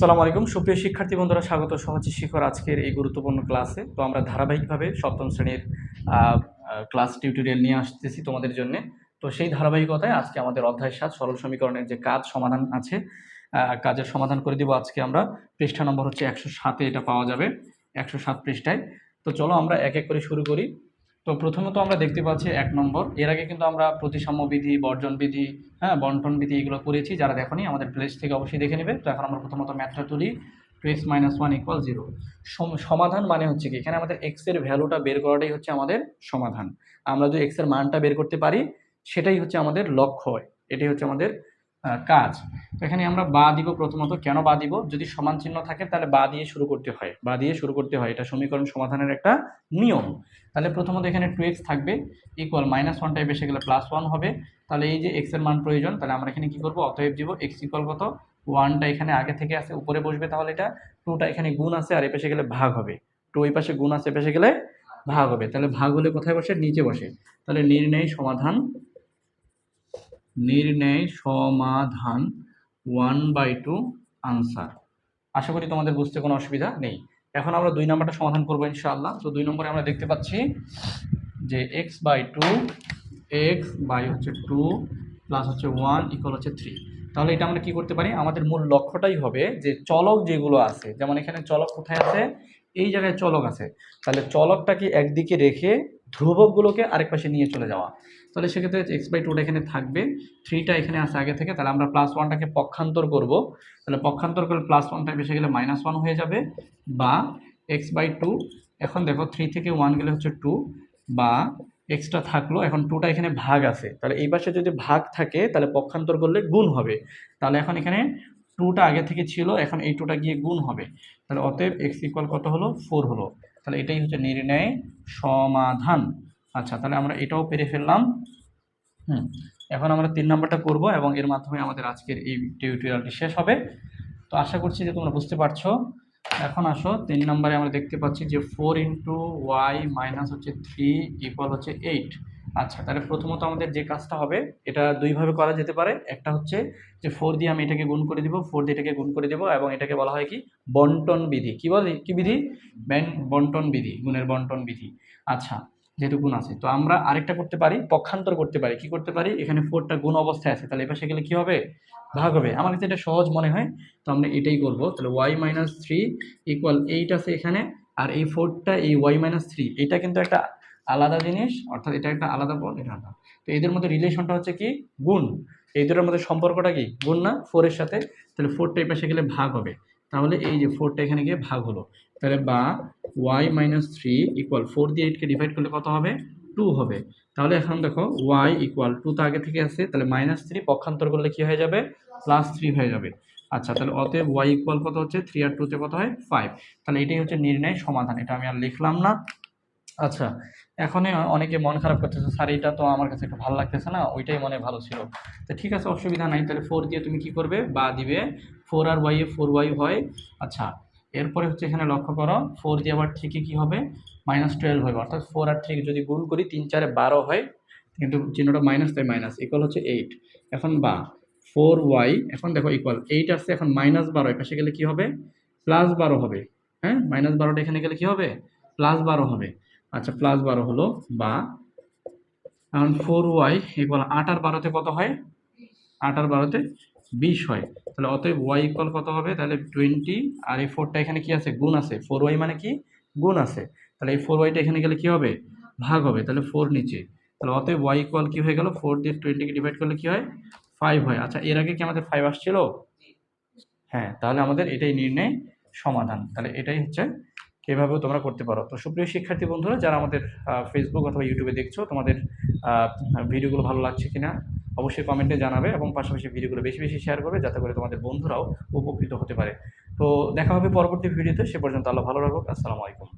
আসসালামু আলাইকুম। সুপ্রিয় শিক্ষার্থী বন্ধুরা, স্বাগত। সহজে শিখর আজকের এই গুরুত্বপূর্ণ ক্লাসে। তো আমরা ধারাবাহিকভাবে সপ্তম শ্রেণির ক্লাস টিউটোরিয়াল নিয়ে আসতেছি তোমাদের জন্য। তো সেই ধারাবাহিকতায় আজকে আমাদের অধ্যায় সাত, সরল সমীকরণের যে কাজ সমাধান আছে কাজের সমাধান করে দিব আজকে আমরা। পৃষ্ঠা নম্বর হচ্ছে একশো সাতে এটা পাওয়া যাবে, একশো সাত পৃষ্ঠায়। তো চলো আমরা এক এক করে শুরু করি। তো প্রথমত আমরা দেখতে পাচ্ছি এক নম্বর। এর আগে কিন্তু আমরা প্রতিসাম্য বিধি, বর্জন বিধি হ্যাঁ বন্টন বিধি এগুলো করেছি, যারা দেখোনি আমাদের প্লেস থেকে অবশ্যই দেখে নেবে। তো এখন আমরা প্রথমত ম্যাথটা তুলি। Two x minus one equal zero সমাধান মানে হচ্ছে কি? এখানে আমাদের এক্সের ভ্যালুটা বের করাটাই হচ্ছে আমাদের সমাধান। আমরা যদি এক্সের মানটা বের করতে পারি, সেটাই হচ্ছে আমাদের লক্ষ্য। এটাই হচ্ছে আমাদের কাজ। তো এখানে আমরা বা দিব প্রথমত, কেন বা দিব? যদি সমান চিহ্ন থাকে, তাহলে বা দিয়ে শুরু করতে হয়। বা দিয়ে শুরু করতে হয়, এটা সমীকরণ সমাধানের একটা নিয়ম। তাহলে প্রথমত এখানে টু এক্স থাকবে ইকুয়াল মাইনাস ওয়ানটাই বেসে গেলে প্লাস ওয়ান হবে। তাহলে এই যে এক্সের মান প্রয়োজন, তাহলে আমরা এখানে কি করব? অতএব দিব এক্স ইকুয়াল কত? ওয়ানটা এখানে আগে থেকে আছে, উপরে বসবে তাহলে এটা। টুটা এখানে গুণ আছে, আর এ পাশে গেলে ভাগ হবে। টু এই পাশে গুণ আছে, এ পাশে গেলে ভাগ হবে। তাহলে ভাগ হলে কোথায় বসে? নিচে বসে। তাহলে নির্ণয় সমাধান নির্ণয়, সমাধান ওয়ান বাই টু আনসার আশা করি তোমাদের বুঝতে কোনো অসুবিধা নেই। এখন আমরা দুই নম্বরটা সমাধান করব ইনশাআল্লাহ। তো দুই নম্বরে আমরা দেখতে পাচ্ছি যে x by two x by হচ্ছে টু প্লাস হচ্ছে ওয়ান ইকুয়াল হচ্ছে থ্রি তাহলে এটা আমরা কি করতে পারি? আমাদের মূল লক্ষ্যটাই হবে যে চলক যেগুলো আছে, যেমন এখানে চলক কোথায় আছে? এই জায়গায় চলক আছে। তাহলে চলকটাকে একদিকে রেখে ধ্রুবকগুলোকে আরেক পাশে নিয়ে চলে যাওয়া। তাহলে সেক্ষেত্রে এক্স বাই টুটা এখানে থাকবে। থ্রিটা এখানে আছে আগে থেকে। তাহলে আমরা প্লাস ওয়ানটাকে পক্ষান্তর করব। তাহলে পক্ষান্তর করলে প্লাস ওয়ানটা বেসে গেলে মাইনাস ওয়ান হয়ে যাবে। বা এক্স বাই টু এখন দেখো থ্রি থেকে ওয়ান গেলে হচ্ছে টু বা এক্সট্রা থাকল, এখন টুটা এখানে ভাগ আছে। তাহলে এই পাশে যদি ভাগ থাকে, তাহলে পক্ষান্তর করলে গুণ হবে। তাহলে এখন এখানে টুটা আগে থেকে ছিল, এখন এই টুটা গিয়ে গুণ হবে। তাহলে অতএব এক্স ইকুয়াল কত হলো? ফোর হলো। তাহলে এটাই হচ্ছে নির্ণয় সমাধান। আচ্ছা তাহলে আমরা এটাও পেরে ফেললাম। হুম, এখন আমরা তিন নম্বরটা করব এবং এর মাধ্যমে আমাদের আজকের এই টিউটোরিয়ালটি শেষ হবে। তো আশা করছি যে তোমরা বুঝতে পারছ। এখন আসো, তিন নম্বরে আমরা দেখতে পাচ্ছি যে ফোর ইন্টু ওয়াই মাইনাস হচ্ছে থ্রি ইকুয়াল হচ্ছে এইট আচ্ছা তাহলে প্রথমত আমাদের যে কাজটা হবে, এটা দুইভাবে করা যেতে পারে। একটা হচ্ছে যে ফোর দিয়ে আমি এটাকে গুণ করে দিব ফোর দিয়ে এটাকে গুণ করে দেবো এবং এটাকে বলা হয় কি? বন্টন বিধি। কি বলে? কি বিধি? বন্টন বিধি, গুণের বন্টন বিধি। আচ্ছা যেহেতু গুণ আছে, তো আমরা আরেকটা করতে পারি, পক্ষান্তর করতে পারি। কি করতে পারি? এখানে ফোরটা গুণ অবস্থায় আছে, তাহলে এপাশে গেলে কি হবে? ভাগ হবে। আমার কাছে এটা সহজ মনে হয়, তো আমরা এটাই করব। তাহলে y minus three equal eight আছে এখানে, আর এই ফোরটা এই ওয়াই মাইনাস থ্রি এটা কিন্তু একটা আলাদা জিনিস, অর্থাৎ এটা একটা আলাদা পদ এটা আলাদা। তো এদের মধ্যে রিলেশনটা হচ্ছে কি? গুণ। এই দুটোর মধ্যে সম্পর্কটা কি? গুণ না? ফোরের সাথে। তাহলে ফোরটা এই পাশে গেলে ভাগ হবে। তাহলে এই যে ফোরটা এখানে গিয়ে ভাগ হলো। তাহলে বা y minus three equal four দিয়ে এইটকে ডিভাইড করলে কত হবে? টু হবে। তাহলে এখন দেখো ওয়াই ইকুয়াল টু তো আগে থেকে আছে। তাহলে মাইনাস থ্রি পক্ষান্তর করলে কি হয়ে যাবে? প্লাস থ্রি হয়ে যাবে। আচ্ছা তাহলে অতএব ওয়াই ইকুয়াল কত হচ্ছে? থ্রি আর টুতে কত হয়? ফাইভ তাহলে এটাই হচ্ছে নির্ণয় সমাধান। এটা আমি আর লিখলাম না। আচ্ছা এখন অনেকে মন খারাপ করতেছে, স্যার, এটা তো আমার কাছে একটু ভালো লাগতেছে না, ওইটাই মনে ভালো ছিল। তো ঠিক আছে, অসুবিধা নাই, তাহলে ফোর দিয়ে তুমি কি করবে? বা দিবে ফোর আর ওয়াই ফোর ওয়াই হয়। আচ্ছা এরপরে হচ্ছে এখানে লক্ষ্য করো ফোর দিয়ে আবার থ্রিকে কী হবে? মাইনাস টুয়েলভ হবে, অর্থাৎ ফোর আর থ্রি যদি গুণ করি, তিন চারে বারো হয়, কিন্তু চিহ্নটা মাইনাস তাই মাইনাস ইকুয়াল হচ্ছে এইট এখন বা ফোর ওয়াই এখন দেখো ইকুয়াল এইট আসছে, এখন মাইনাস বারো এপাশে গেলে কি হবে? প্লাস বারো হবে হ্যাঁ? মাইনাস বারোটা এখানে গেলে কি হবে? প্লাস বারো হবে। আচ্ছা প্লাস বারো হলো বা এখন ফোর ওয়াই ইকুয়াল আট আর বারোতে কত হয়? আট আর বারোতে বিশ হয়। তাহলে অতএব ওয়াই ইকুয়াল কত হবে? তাহলে টোয়েন্টি আর এই ফোরটা এখানে কি আছে? গুণ আছে। ফোর ওয়াই মানে কি? গুণ আছে। তাহলে এই ফোর ওয়াইটা এখানে গেলে কি হবে? ভাগ হবে। তাহলে ফোর নিচে। তাহলে অতএব ওয়াই ইকুয়াল কি হয়ে গেল? ফোর দিয়ে টোয়েন্টিকে ডিভাইড করলে কি হয়? ফাইভ হয়। আচ্ছা এর আগে কি আমাদের ফাইভ আসছিল? হ্যাঁ তাহলে আমাদের এটাই নির্ণয় সমাধান। তাহলে এটাই হচ্ছে এভাবেও তোমরা করতে পারো। তো সুপ্রিয় শিক্ষার্থী বন্ধুরা, যারা আমাদের ফেসবুক অথবা ইউটিউবে দেখছ, তোমাদের ভিডিওগুলো ভালো লাগছে কিনা, অবশ্যই কমেন্টে জানাবে এবং পাশাপাশি ভিডিওগুলো বেশি বেশি শেয়ার করবে, যাতে করে তোমাদের বন্ধুরাও উপকৃত হতে পারে। তো দেখা হবে পরবর্তী ভিডিওতে, সে পর্যন্ত আল্লাহ ভালো রাখুক। আসসালামু আলাইকুম।